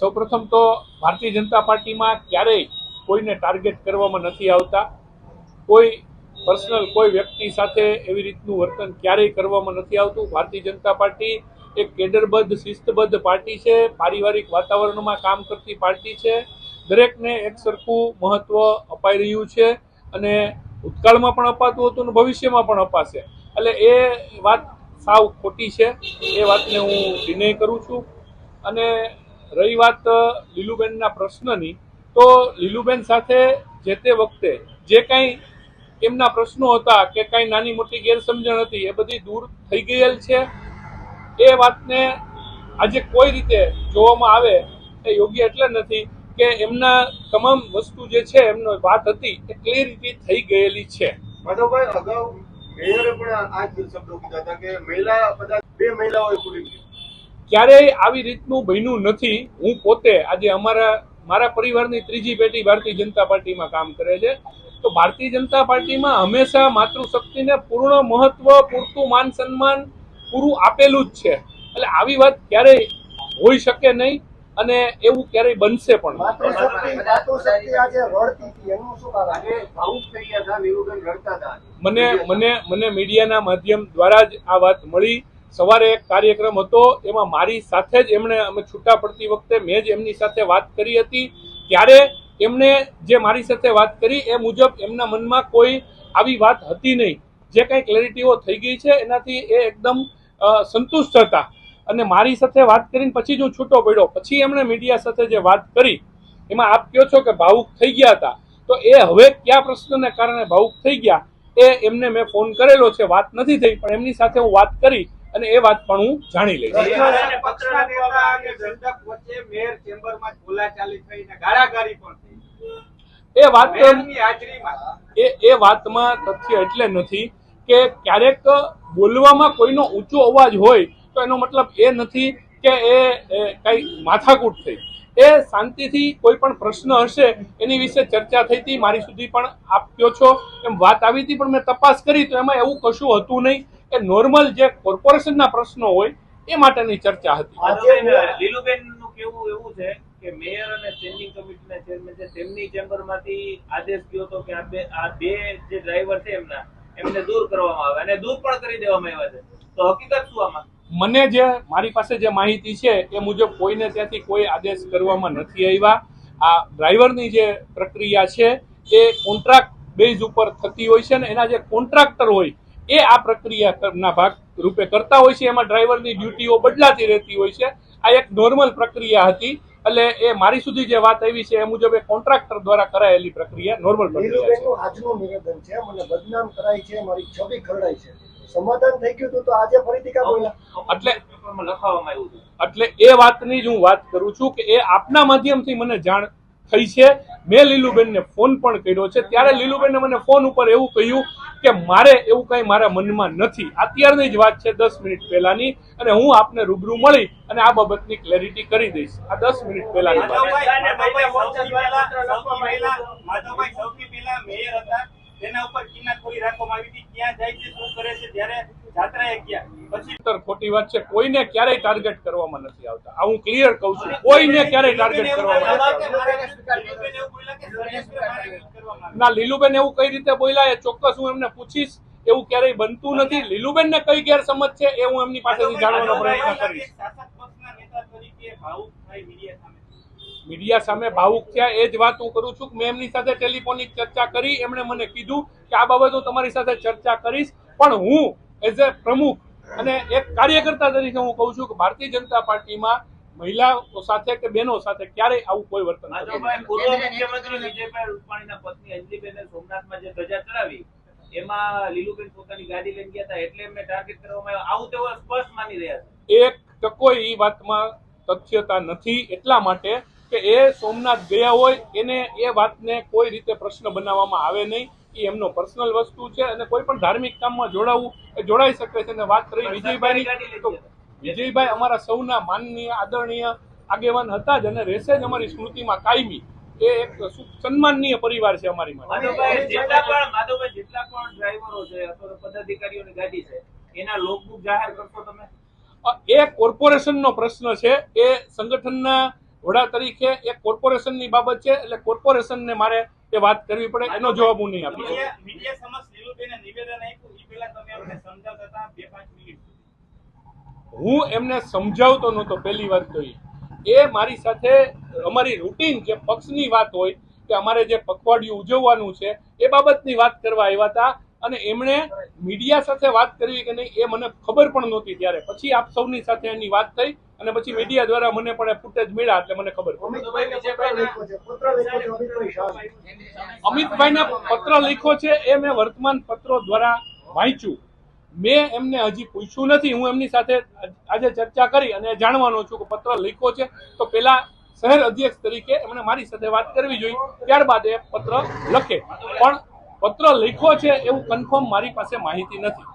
સૌપ્રથમ તો ભારતીય જનતા પાર્ટીમાં ક્યારેય કોઈને ટાર્ગેટ કરવામાં નથી આવતા. કોઈ પર્સનલ કોઈ વ્યક્તિ સાથે એવી રીતનું વર્તન ક્યારેય કરવામાં નથી આવતું. ભારતીય જનતા પાર્ટી એક કેડરબદ્ધ, શિસ્તબદ્ધ પાર્ટી છે. પારિવારિક વાતાવરણમાં કામ કરતી પાર્ટી છે. દરેકને એક સરખું મહત્વ અપાઈ રહ્યું છે અને ભૂતકાળમાં પણ અપાતું હતું અને ભવિષ્યમાં પણ અપાશે. એટલે એ વાત સાવ ખોટી છે. એ વાતને હું ડિને કરું છું. અને રહી વાત લીલુબેનના પ્રશ્નની, તો લીલુબેન સાથે જે તે વખતે જે કાંઈ એમના પ્રશ્નો હતા કે કાંઈ નાની મોટી ગેરસમજણ હતી, એ બધી દૂર થઈ ગયેલ છે. એ વાતને આજે કોઈ રીતે જોવામાં આવે એ યોગ્ય એટલે નથી કે એમના તમામ વસ્તુ જે છે, એમનો વાત હતી એ ક્લિયરિટી થઈ ગયેલી છે. માધવભાઈ, અગાઉ મેયરે પણ આ જ શબ્દો કીધા હતા કે મહિલા બધા બે મહિલાઓએ પૂરી ક્યારેય આવી રીતનું બન્યું નથી. હું પોતે આજે અમારા મારા પરિવારની ત્રીજી પેઢી ભારતીય જનતા પાર્ટીમાં કામ કરે છે. તો ભારતીય જનતા પાર્ટીમાં હંમેશા માતૃશક્તિને પૂર્ણ મહત્વ પૂરતું માન સન્માન પૂરું આપેલું જ છે. એટલે આવી વાત ક્યારેય હોઈ શકે નહીં અને એવું ક્યારેય બનશે પણ મને મને મને મીડિયાના માધ્યમ દ્વારા જ આ વાત મળી. સવારે એક કાર્યક્રમ હતો, એમાં મારી સાથે જ એમણે અમે છૂટા પડતી વખતે મેં જ એમની સાથે વાત કરી હતી. ત્યારે એમણે જે મારી સાથે વાત કરી એ મુજબ એમના મનમાં કોઈ આવી વાત હતી નહીં. જે કાંઈ ક્લેરિટીઓ થઈ ગઈ છે, એનાથી એ એકદમ સંતુષ્ટ હતા. અને મારી સાથે વાત કરીને પછી જ હું છૂટો પડ્યો. પછી એમણે મીડિયા સાથે જે વાત કરી, એમાં આપ કહો છો કે ભાવુક થઈ ગયા હતા. તો એ હવે કયા પ્રશ્નને કારણે ભાવુક થઈ ગયા, એ એમને મેં ફોન કરેલો છે. વાત નથી થઈ, પણ એમની સાથે હું વાત કરી અને એ વાત પણ હું જાણી લઈશ. એ વાત એ એ વાતમાં તથ્ય એટલે નથી કે ક્યારેક બોલવામાં કોઈનો ઊંચો અવાજ હોય તો એનો મતલબ એ નથી કે એ કઈ માથાકૂટ થઈ. એ શાંતિથી કોઈ પણ પ્રશ્ન હશે એની વિશે ચર્ચા થઈ હતી મારી સુધી પણ આપ્યો છો. એમ વાત આવી હતી પણ મેં તપાસ કરી તો એમાં એવું કશું હતું નહીં. એ નોર્મલ જે કોર્પોરેશનના પ્રશ્નો હોય એ માટેની ચર્ચા હતી. લીલુબેનનું લીલુબેનનું કેવું એવું છે કે મેયર અને સ્ટેન્ડિંગ કમિટીના ચેરમેન છે તેમની ચેમ્બરમાંથી આદેશ ગયો હતો કે આ બે આ બે જે ડ્રાઈવર છે એમના એમને દૂર કરવામાં આવે અને દૂર પણ કરી દેવામાં આવ્યા છે. તો હકીકત શું આમાં? મને જે મારી પાસે જે માહિતી છે એ મુજબ કોઈને ત્યાંથી કોઈ આદેશ કરવામાં નથી આવ્યા. આ ડ્રાઈવરની જે પ્રક્રિયા છે એ કોન્ટ્રાક્ટ બેઝ ઉપર થતી હોય છે ને એના જે કોન્ટ્રાક્ટર હોય એ આ પ્રક્રિયાના ભાગ રૂપે કરતા હોય છે. એમાં ડ્રાઈવરની ડ્યુટીઓ બદલાતી રહેતી હોય છે. આ એક નોર્મલ પ્રક્રિયા હતી. એટલે એ મારી સુધી જે વાત આવી છે એ મુજબ એ કોન્ટ્રાક્ટર દ્વારા કરાયેલી પ્રક્રિયા નોર્મલ પ્રક્રિયા આજનું નિવેદન છે. મને બદનામ કરાય છે. મારી છબી ખરડાય છે. સમાધાન થઈ ગયું તો આજે ફરીથી કા બોલ્યા એટલે- લખાવવામાં આવ્યું એટલે એ વાતની જ હું વાત કરું છું કે એ આપના માધ્યમથી મને જાણ થઈ છે. મેં લીલુબેનને ફોન પણ કર્યો છે. ત્યારે લીલુબેને મને ફોન ઉપર એવું કહ્યું કે મારે એવું કંઈ મારા મનમાં નથી. અત્યારની જ વાત છે દસ મિનિટ પહેલાની અને હું આપને રૂબરૂ મળી અને આ બાબતની ક્લેરિટી કરી દઈશ. આ દસ મિનિટ પહેલાની વાત. તેના ઉપર કિનાખોરી રાખવામાં આવી હતી. ક્યાં જાય છે, શું કરે છે, જ્યારે પછી ખોટી વાત છે કોઈને ક્યારેય ટાર્ગેટ કરવામાં નથી આવતા. આ હું ક્લિયર કહું છું કોઈને ક્યારેય ટાર્ગેટ કરવામાં. ના લીલુબેન એવું કઈ રીતે બોલ્યા એ ચોક્કસ હું એમને પૂછીશ. એવું ક્યારેય બનતું નથી. લીલુબેન ને કઈ ગેરસમજ છે એ હું એમની પાસેથી જાણવાનો પ્રયત્ન કરીશ. શાસક પક્ષના નેતા તરીકે ભાવુક થઈ મીડિયા સામે. મીડિયા સામે ભાવુક થયા એ જ વાત હું કરું છું કે મેં એમની સાથે ટેલિફોનિક ચર્ચા કરી એમણે મને કીધું કે આ બાબત હું તમારી સાથે ચર્ચા કરીશ. પણ હું એઝ એ પ્રમુખ અને એક કાર્યકર્તા તરીકે હું કહું છું કે ભારતીય જનતા પાર્ટીમાં મહિલાઓ સાથે કે બહેનો સાથે ક્યારેય આવું કોઈ વર્તન પૂર્વ મુખ્યમંત્રી વિજયભાઈ રૂપાણીના પત્ની અંજલિબેને સોમનાથમાં જે ધજા ચડાવી એમાં લીલુબેન પોતાની ગાડી લઈને ગયા હતા એટલે એમને ટાર્ગેટ કરવામાં આવ્યા. આવું તેઓ સ્પષ્ટ માની રહ્યા છે. એક ટકો એ વાતમાં તથ્યતા નથી એટલા માટે કે એ સોમનાથ ગયા હોય એને એ વાતને કોઈ રીતે પ્રશ્ન બનાવવામાં આવે નહીં. એ એમનો પર્સનલ વસ્તુ છે અને કોઈ પણ ધાર્મિક કામમાં જોડાવું એ જોડાઈ શકે છે. અને વાત કરી વિજયભાઈ તો વિજયભાઈ અમારા સૌના માનનીય આદરણીય આગેવાન હતા જ અને રહેશે જ અમારી સ્મૃતિમાં કાયમી. એ એક સન્માનનીય પરિવાર છે અમારી માટે. જેટલા પણ માધવભાઈ જેટલા પણ ડ્રાઈવરો છે અથવા પદાધિકારીઓની ગાડી છે એના લોકબુક જાહેર કરશો તમે? એ કોર્પોરેશનનો પ્રશ્ન છે. એ સંગઠનના વડા તરીકે એ કોર્પોરેશનની બાબત છે એટલે કોર્પોરેશનને મારે તે વાત કરવી પડે એનો જવાબ હું નહીં આપી મીડિયા મીડિયા સમક્ષ લીલુબેને નિવેદન આપ્યું એ પહેલા તમે અમને સમજાવતા હતા બે પાંચ મિનિટ હું એમને સમજાવતો નહોતો પહેલી વાત તો એ મારી સાથે અમારી રૂટીન જે પક્ષની વાત હોય કે અમારે જે પખવાડિયું ઉજવવાનું છે એ બાબતની વાત કરવા આવ્યા હતા અને એમણે મીડિયા સાથે વાત કરવી કે નહીં એ મને ખબર પણ નહોતી ત્યારે. પછી આપ સૌની સાથે એની વાત થઈ અને પછી મીડિયા દ્વારા મને પણ ફૂટેજ મળ્યા એટલે મને ખબર અમિતભાઈ શાહ પત્ર લખ્યો છે એ મેં વર્તમાન પત્રો દ્વારા વાંચ્યું. મેં એમને હજી પૂછ્યું નથી. હું એમની સાથે આજે ચર્ચા કરી અને જાણવાનો છું કે પત્ર લખ્યો છે. તો પેલા શહેર અધ્યક્ષ તરીકે એમને મારી સાથે વાત કરવી જોઈએ. ત્યારબાદ એ પત્ર લખે. પણ પત્ર લખ્યો છે એવું કન્ફર્મ મારી પાસે માહિતી નથી.